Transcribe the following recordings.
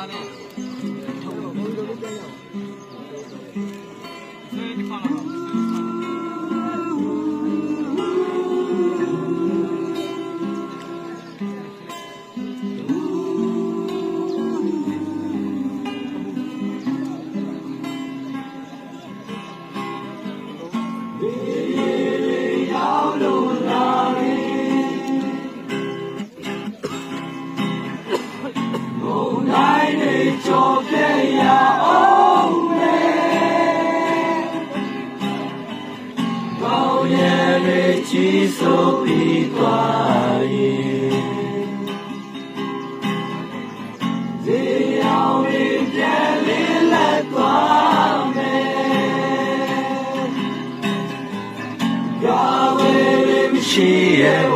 အား ကြီးစိုးပြီးသွားရင်ဇေယောင်ရင်ပြန်လေးလက်သွားမယ်ကာဝေးမရှိရဲ့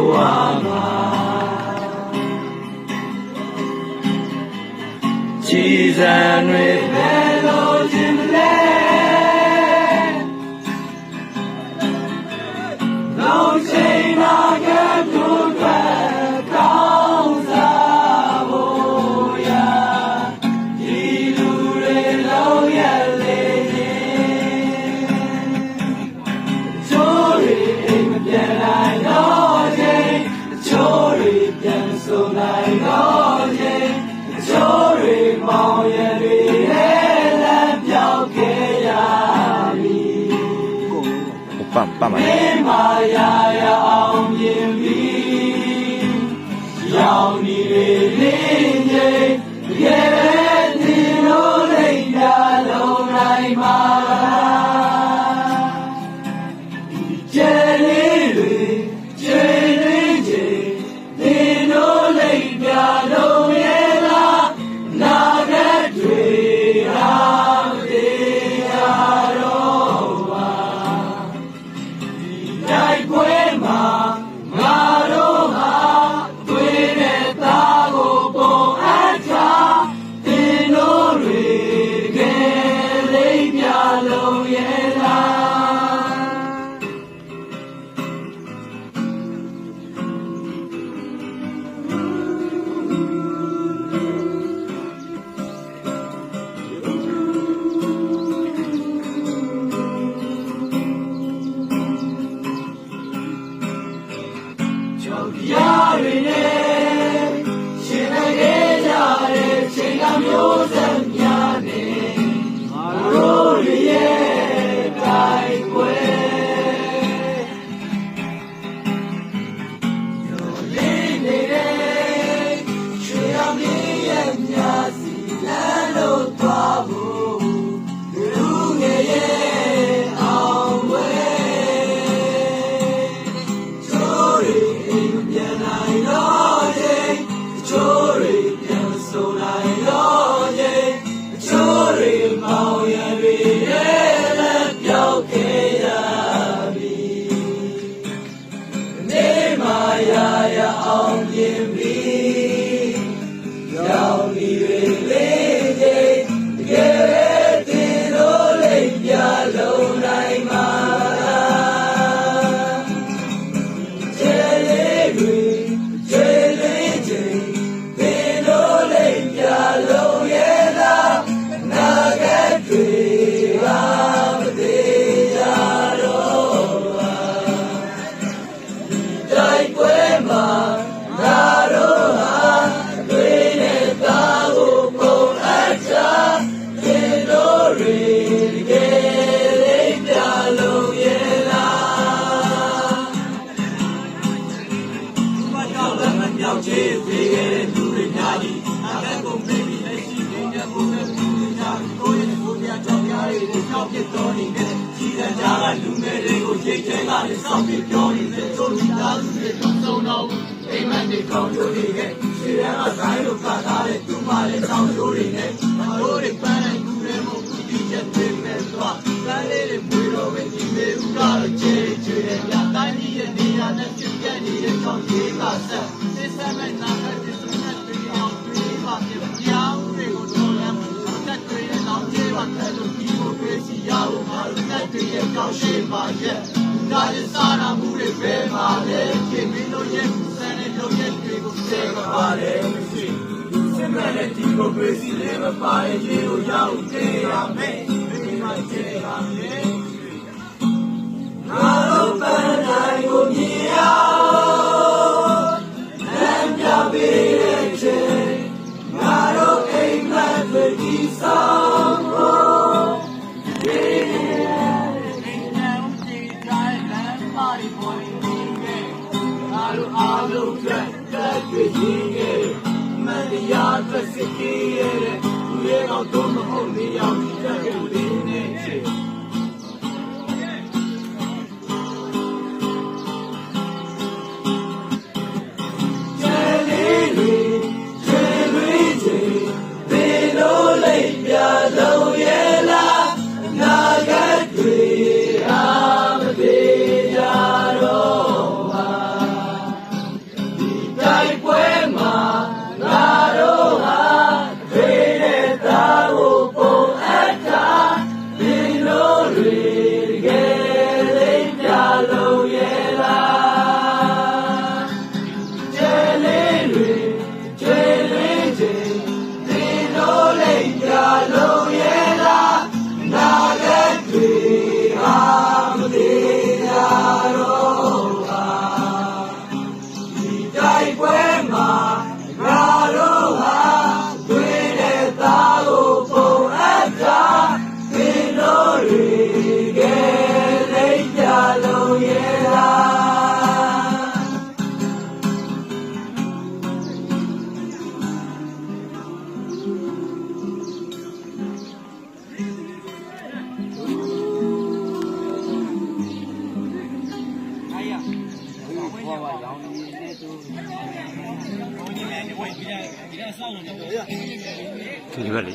ပတ်ပတ်မှာမင်းမာယာရအောင်မြင်ပြီးရောင်ဒီလေးလေးငိမ့် အောင်ပြင်းပြီရောင်ဒီ လည်းစောင့်ပြီးပြောနေတဲ့တို့လူသားစုတွေတုံးတုံတော့အိမ်မက်တွေကောင်းကျိုးတွေနဲ့ခြေရန်ကဂိုင်းလိုကထားတဲ့သူမလည်းတောင်းကျိုးတွေနဲ့မတို့တွေပန်းနိုင်ကူရဲမို့ကူတီချက်တွေနဲ့သွားလမ်းလေးတွေပွေတော့ပဲဒီမေဦးကတော့ချေချေတဲ့ညတိုင်းကြီးရဲ့နေရာနဲ့ပြည့်ပြည့်နေတဲ့ကြောင့်ရေးပါဆက်စစ်ဆက်မဲ့နာခတ်တဲ့စုံနဲ့တွေ့အောင်တွေ့ပါပြပြောင်းတွေကိုတော်လမ်းတက်တွေရဲ့နောက်ကျေးပါတဲ့လူဒီမိုကရေစီရအောင်ပါတက်တွေရဲ့ကြောင်းရှိပါရဲ့ဒါရဲ့ တဲ့လုပ်ရက်တွေကိုစေကပါလေမရှိစစ်မှန်တဲ့ဒီမိုကရေစီလေးမပါရဲ့ရေကိုရောက်နေရမယ်ဒီမှာကျေရမယ်ငါတို့ပန်းတိုင်းကိုမြင်ရလမ်းပြပေးတဲ့ချိန်ငါတို့အိမ်မက်တွေဒီဆောင်ဖို့အိမ်နံကြည်တိုင်းလမ်းပါရီပေါ်နေခဲ့ငါတို့အားလုံးအတွက်တက်တွေ့ရင်ရဲ့မတရားသက် စစ်ကြီးရဲ့သူရဲ့တော့တော့မဟုတ် Joli.